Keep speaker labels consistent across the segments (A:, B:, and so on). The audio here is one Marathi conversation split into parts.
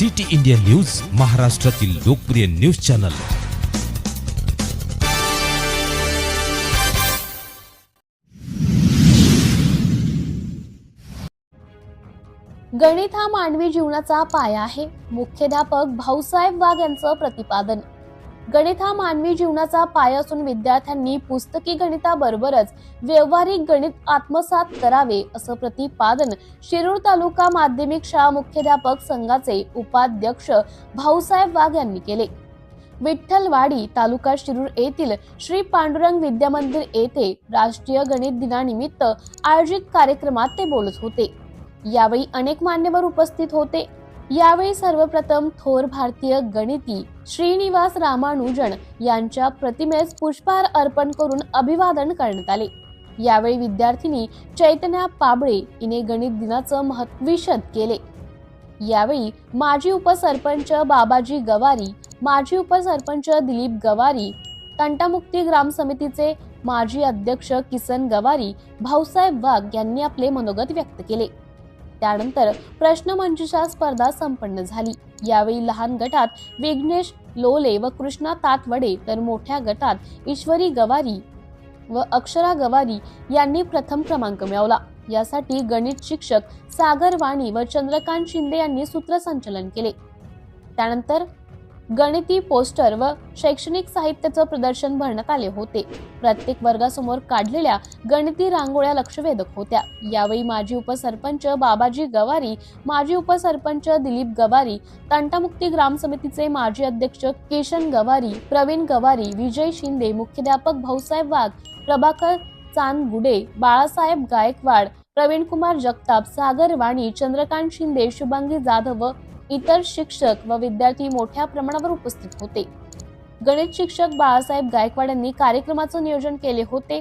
A: सिटी इंडिया न्यूज महाराष्ट्रातील लोकप्रिय न्यूज चॅनल.
B: गणित हा मानवी जीवनाचा पाया आहे. मुख्याध्यापक भाऊसाहेब वाघ यांचं प्रतिपादन. गणित हा मानवी जीवनाचा पाया असून विद्यार्थ्यांनी पुस्तकी गणिताबरोबरच व्यवहारिक गणित आत्मसात करावे असं प्रतिपादन शिरूर तालुका माध्यमिक शाळा मुख्याध्यापक संघाचे उपाध्यक्ष भाऊसाहेब वाघ यांनी केले. विठ्ठलवाडी तालुका शिरूर येथील श्री पांडुरंग विद्यामंदिर येथे राष्ट्रीय गणित दिनानिमित्त आयोजित कार्यक्रमात ते बोलत होते. यावेळी अनेक मान्यवर उपस्थित होते. यावेळी सर्वप्रथम थोर भारतीय गणिती श्रीनिवास रामानुजन यांच्या प्रतिमेस पुष्पहार अर्पण करून अभिवादन करण्यात आले. यावेळी विद्यार्थिनी चैतन्या पाबळे हिने गणित दिनाचं महत्त्व विशद केले. यावेळी माजी उपसरपंच बाबाजी गवारी माजी उपसरपंच दिलीप गवारी तंटामुक्ती ग्राम समितीचे माजी अध्यक्ष किसन गवारी भाऊसाहेब वाघ यांनी आपले मनोगत व्यक्त केले. त्यानंतर प्रश्नमंजुषा स्पर्धा संपन्न झाली. यावेळी लहान गटात विघ्नेश लोले व कृष्णा तातवडे तर मोठ्या गटात ईश्वरी गवारी व अक्षरा गवारी यांनी प्रथम क्रमांक मिळवला. यासाठी गणित शिक्षक सागर वाणी व चंद्रकांत शिंदे यांनी सूत्रसंचलन केले. त्यानंतर गणिती पोस्टर व शैक्षणिक साहित्याचं प्रदर्शन भरण्यात आले होते. प्रत्येक वर्गासमोर काढलेल्या गणिती रांगोळ्या लक्षवेधक होत्या. यावेळी माजी उपसरपंच बाबाजी गवारी माजी उपसरपंच दिलीप गवारी तंटामुक्ती ग्राम समितीचे माजी अध्यक्ष किशन गवारी प्रवीण गवारी विजय शिंदे मुख्याध्यापक भाऊसाहेब वाघ प्रभाकर चांदगुडे बाळासाहेब गायकवाड प्रवीण कुमार जगताप सागर वाणी चंद्रकांत शिंदे शुभांगी जाधव व इतर शिक्षक व विद्यार्थी मोठ्या प्रमाणावर उपस्थित होते. गणित शिक्षक बाळासाहेब गायकवाड यांनी कार्यक्रमाचं नियोजन केले होते.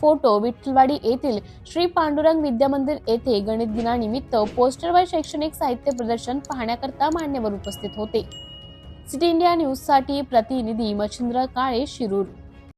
B: फोटो विठ्ठलवाडी येथील श्री पांडुरंग विद्यामंदिर येथे गणित दिनानिमित्त पोस्टर व शैक्षणिक साहित्य प्रदर्शन पाहण्याकरता मान्यवर उपस्थित होते. सिटी इंडिया न्यूजसाठी प्रतिनिधी मच्छिंद्र काळे शिरूर.